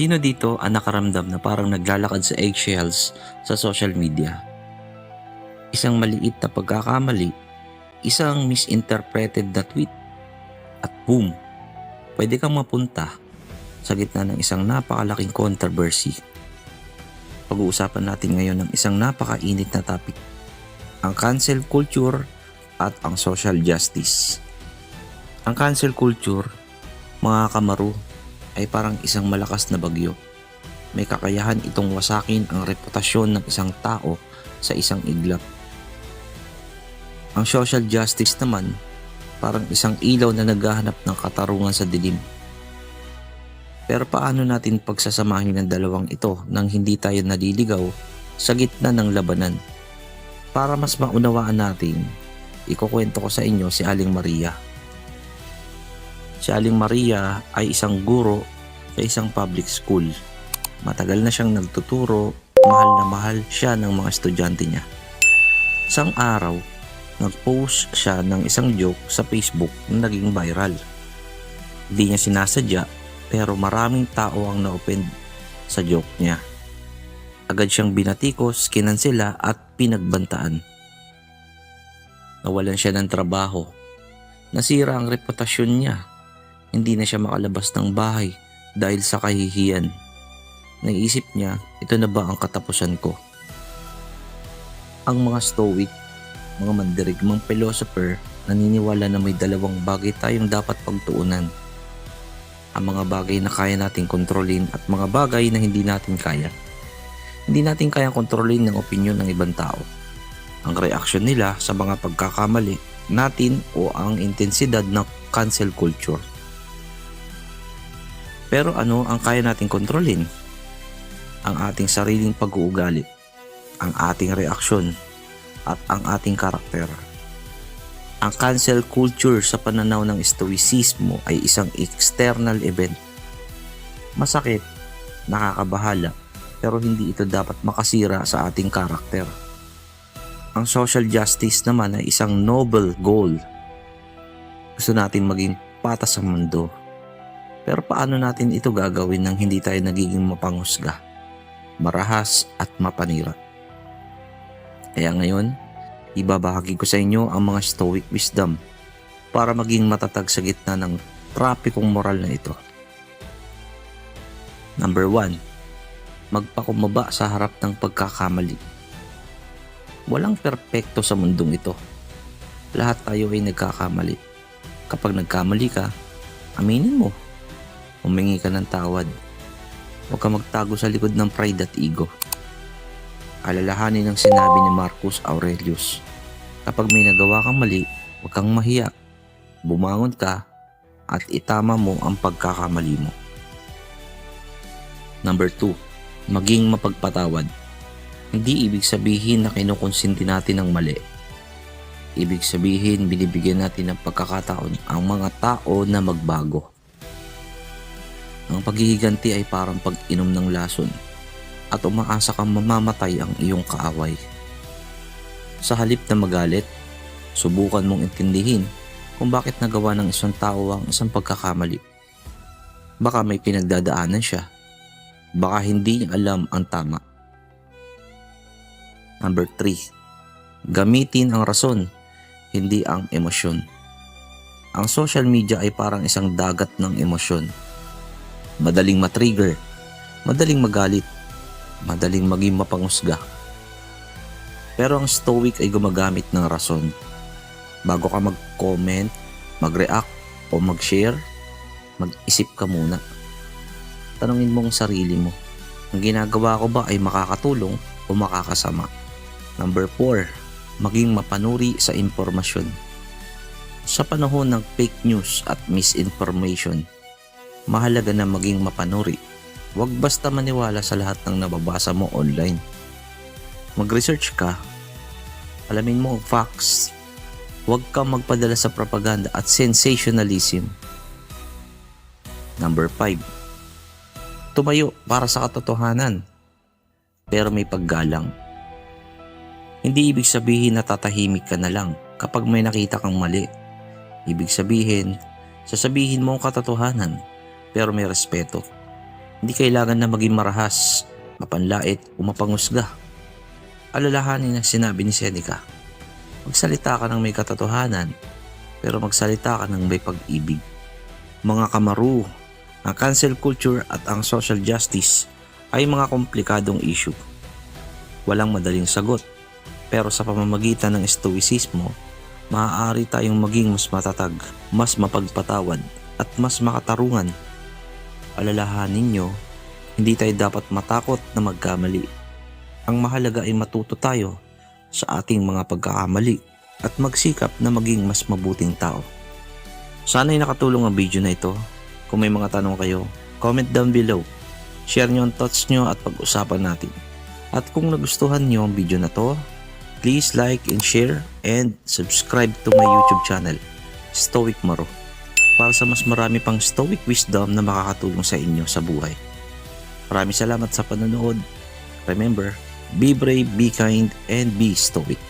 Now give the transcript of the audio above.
Sino dito ang nakaramdam na parang naglalakad sa eggshells sa social media? Isang maliit na pagkakamali, isang misinterpreted na tweet, at boom, pwede kang mapunta sa gitna ng isang napakalaking controversy. Pag-uusapan natin ngayon ng isang napakainit na topic, ang cancel culture at ang social justice. Ang cancel culture, mga kamaru, ay parang isang malakas na bagyo. May kakayahan itong wasakin ang reputasyon ng isang tao sa isang iglap. Ang social justice naman, parang isang ilaw na naghahanap ng katarungan sa dilim. Pero paano natin pagsasamahin ang dalawang ito nang hindi tayo naliligaw sa gitna ng labanan? Para mas maunawaan natin, ikukwento ko sa inyo si Aling Maria. Si Aling Maria ay isang guro sa isang public school. Matagal na siyang nagtuturo, mahal na mahal siya ng mga estudyante niya. Isang araw, nag-post siya ng isang joke sa Facebook na naging viral. Hindi niya sinasadya pero maraming tao ang na-offend sa joke niya. Agad siyang binatikos, kinansela at pinagbantaan. Nawalan siya ng trabaho. Nasira ang reputasyon niya hindi na siya makalabas ng bahay dahil sa kahihiyan. Naisip niya, ito na ba ang katapusan ko? Ang mga stoic, mga mandirigmang philosopher, naniniwala na may dalawang bagay tayong dapat pagtuunan. Ang mga bagay na kaya nating kontrolin at mga bagay na hindi natin kaya. Hindi natin kayang kontrolin ng opinyon ng ibang tao. Ang reaksyon nila sa mga pagkakamali natin o ang intensidad ng cancel culture. Pero ano ang kaya nating kontrolin? Ang ating sariling pag-uugali, ang ating reaksyon, at ang ating karakter. Ang cancel culture sa pananaw ng stoicismo ay isang external event. Masakit, nakakabahala, pero hindi ito dapat makasira sa ating karakter. Ang social justice naman ay isang noble goal. Gusto natin maging patas sa mundo pero paano natin ito gagawin nang hindi tayo nagiging mapangusga, marahas at mapanira? Kaya ngayon, ibabahagi ko sa inyo ang mga stoic wisdom para maging matatag sa gitna ng trapikong moral na ito. Number 1. Magpakumbaba sa harap ng pagkakamali. Walang perpekto sa mundong ito. Lahat tayo ay nagkakamali. Kapag nagkamali ka, aminin mo Humingi ka ng tawad. Huwag ka magtago sa likod ng pride at ego. Alalahanin ang sinabi ni Marcus Aurelius. Kapag may nagawa kang mali, huwag kang mahiya. Bumangon ka at itama mo ang pagkakamali mo. Number 2. Maging mapagpatawad. Hindi ibig sabihin na kinukonsinti natin ang mali. Ibig sabihin binibigyan natin ng pagkakataon ang mga tao na magbago. Ang paghihiganti ay parang pag-inom ng lason at umaasa kang mamamatay ang iyong kaaway. Sa halip na magalit, subukan mong intindihin kung bakit nagawa ng isang tao ang isang pagkakamali. Baka may pinagdadaanan siya. Baka hindi niya alam ang tama. Number 3. Gamitin ang rason, hindi ang emosyon. Ang social media ay parang isang dagat ng emosyon madaling matrigger, madaling magalit, madaling maging mapangusga. Pero ang stoic ay gumagamit ng rason. Bago ka mag-comment, mag-react o mag-share, mag-isip ka muna. Tanungin mo ang sarili mo, ang ginagawa ko ba ay makakatulong o makakasama? Number 4, maging mapanuri sa impormasyon. Sa panahon ng fake news at misinformation, mahalaga na maging mapanuri. Huwag basta maniwala sa lahat ng nababasa mo online. Mag-research ka. Alamin mo ang facts. Huwag kang magpadala sa propaganda at sensationalism. Number 5. Tumayo para sa katotohanan. Pero may paggalang. Hindi ibig sabihin na tatahimik ka na lang kapag may nakita kang mali. Ibig sabihin, sasabihin mo ang katotohanan pero may respeto. Hindi kailangan na maging marahas, mapanlait o mapangusga. Alalahanin ang sinabi ni Seneca. Magsalita ka ng may katotohanan, pero magsalita ka ng may pag-ibig. Mga kamaru, ang cancel culture at ang social justice ay mga komplikadong issue. Walang madaling sagot, pero sa pamamagitan ng stoicismo, maaari tayong maging mas matatag, mas mapagpatawad, at mas makatarungan. Alalahanin nyo, hindi tayo dapat matakot na magkamali. Ang mahalaga ay matuto tayo sa ating mga pagkakamali at magsikap na maging mas mabuting tao. Sana'y nakatulong ang video na ito. Kung may mga tanong kayo, comment down below. Share nyo ang thoughts nyo at pag-usapan natin. At kung nagustuhan nyo ang video na to, please like and share and subscribe to my YouTube channel, Stoic Maro, para sa mas marami pang Stoic wisdom na makakatulong sa inyo sa buhay. Maraming salamat sa panonood. Remember, be brave, be kind, and be stoic.